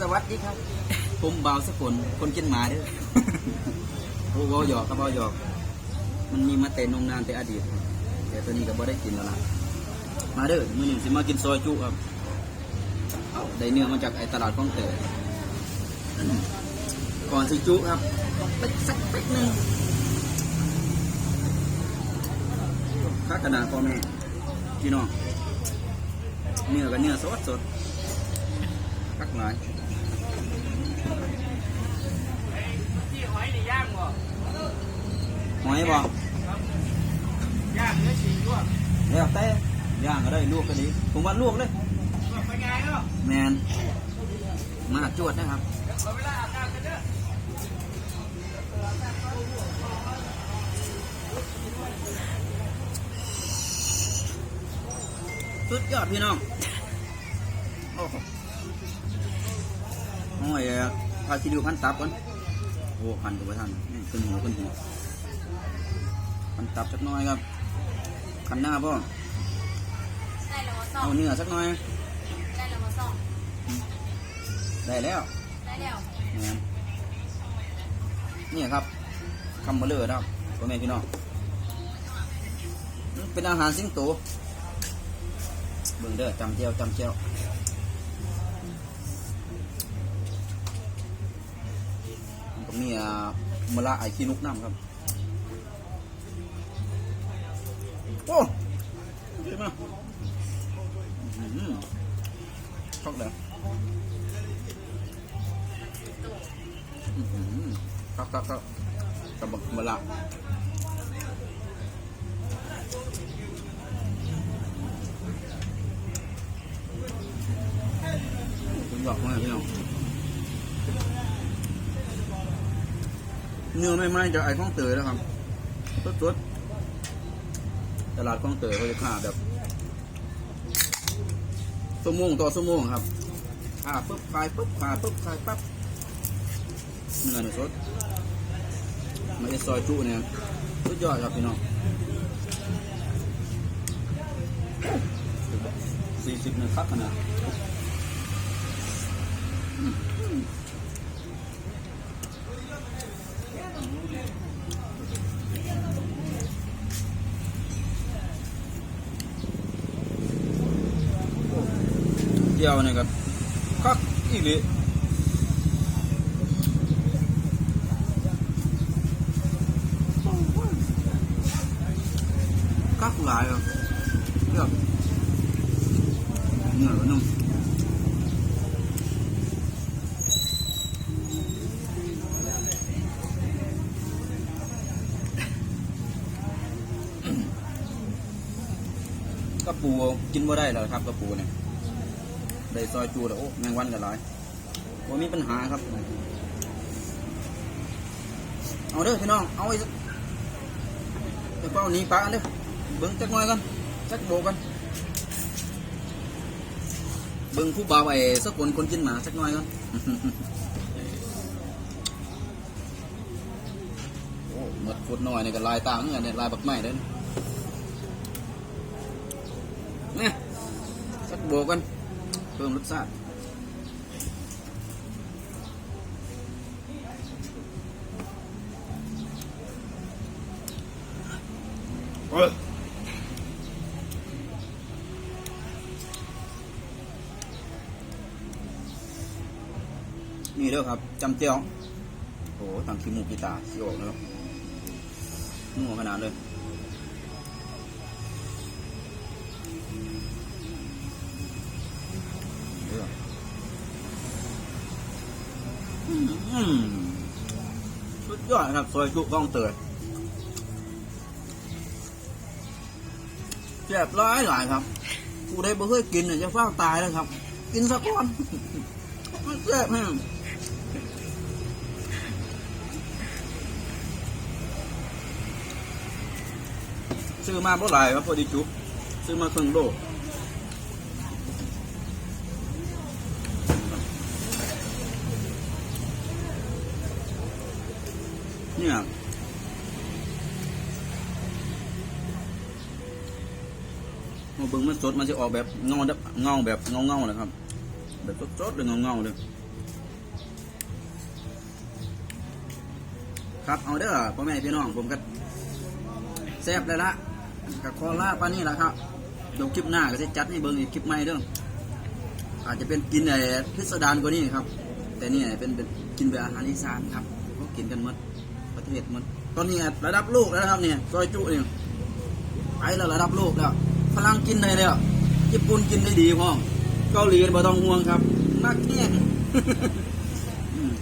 สวัสดีครับ ผมเบาวสกุลคนกินหมาเด้อโอ้เบาหยอกครับเบาหยอก มันมีมาแต่นมนานแต่อดีตแต่ตอนนี้ก็บ่ได้กินแล้วล่ะมาเด้อมื้อหนึงสิมากินซอยจุครับได้เนื้อมาจากไอ้ตลาดคลองเตยก่อนสิจุครับไปสักเป๊กหนึงข้ากระดาษพ่อแม่พี่น้องเนื้อกับเนื้อสดสดๆคักหลาย ที่หอยนี่ย่างบ่ ห อยบ่ย่างเนื้อสีด้วยเดี๋ยวแต่ย่างก็ได้ลวกก็ดีผมว่าลวกเลยก็ไปไงเนาะแมนมาจวดนะครับเวลาอาบน้ำกันเด้อสุดยอดพี่น้อง โอ้โหโอ้ยพาคิดูพันตับก่อน โอ้พันตัวท่านขึ้นหัวขึ้นหัว พันตับสักหน้อยครับคันหน้าพ่อได้แล้วมาซ่อเอามเนื้อสักหน้อย ได้แล้วมาซ่อมได้แล้วได้แล้วแม่นนี่ครับคำเบลอนะครับพ่อแม่พี่น้องมันเป็นอาหารสิงโตเบิ่งเด้อจำเจียวจำเจียวมันก็มีอ่ามะละไอขี้นุกน้ำครับ โอ้ดีมากอื้อหือช็อกเลยอื้อหือครับครับครับกับบักมะละผมบอกว่าพี่น้องเนื้อไม่ไหม้จากไอ้ข้องเตยนะครับสดๆ ตลาดข้องเตยเขาจะข่าแบบชั่วโมงต่อชั่วโมงครับข่าปุ๊บคลายปุ๊บขายปุ๊บคลายปั๊บเนื้อเนี่ยสดมาจะซอยจุเนี่ยสุดยอดครับพี่น้องสี่สิบเนี่ยคักขนาด จียวนะครับคักอีหลีคักหลายครับเนื้อนุ่มกระปูกินบ่ได้แล้วครับกระปูเนี่ย ได้ซอยจูแล้วโอ้แมงวันกันหลายว่ามีปัญหาครับ เอาเด้อพี่น้อง เอาไว้สักเดี๋ยวก็เอาหนีปลากันเด้อเบิ้งจักหน่อยกันจักโบกัน เบิ้งผู้บ่าวไอ้สักคนคนกินหมาสักหน่อยกันโอ้หมดขวดหน่อยนี่ก็ลายตามเหมือนกันเนี่ยลายบักไม้เด้อเนี่ยสักโบกัน เพิ่มรสชาตินี่เด้อครับจำเจียวโอ้ทางขี้มูกกีตาสิออกแล้วงัวขนาดเลย สุดยอดครับ ซอยจุก้องเตยแซ่บร้ายหลายครับผู้ใดบ่เคยกินเนี่ยจะเฝ้าตายแล้วครับ กินสักก้อนมันแซ่บแห้งซื้อมาเท่าไหร่วะพอดีจุ๊บซื้อมาครึ่งโล เี่ยมาบึงมันสดมันจะออกแบบเงาเงาแบบเงาเงาเลยครับ แบบสดๆเลยเงาเงาเลยครับเอาเด้อพ่อแม่พี่น้องผมก็แซ่บเลยละกับคอล่าป้านี่แหละครับเดี๋ยวคลิปหน้าก็จะจัดให้เบิ้งอีกคลิปใหม่เด้ออาจจะเป็นกินไอ้พิสดารกว่านี้ครับ แต่นี่เป็นเป็นกินแบบอาหารอีสานครับก็กินกันหมด เทศมัน ตอนนี้ระดับโลกแล้วนะครับเนี่ยซอยจุเนี่ยไปแล้วระดับโลกแล้วฝรั่งกินได้แล้วญี่ปุ่นกินได้ดีพ่อเกาหลีบ่ต้องห่วงครับ มากแน่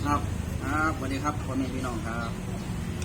ครับ ครับสวัสดีครับพ่อแม่พี่น้องครับ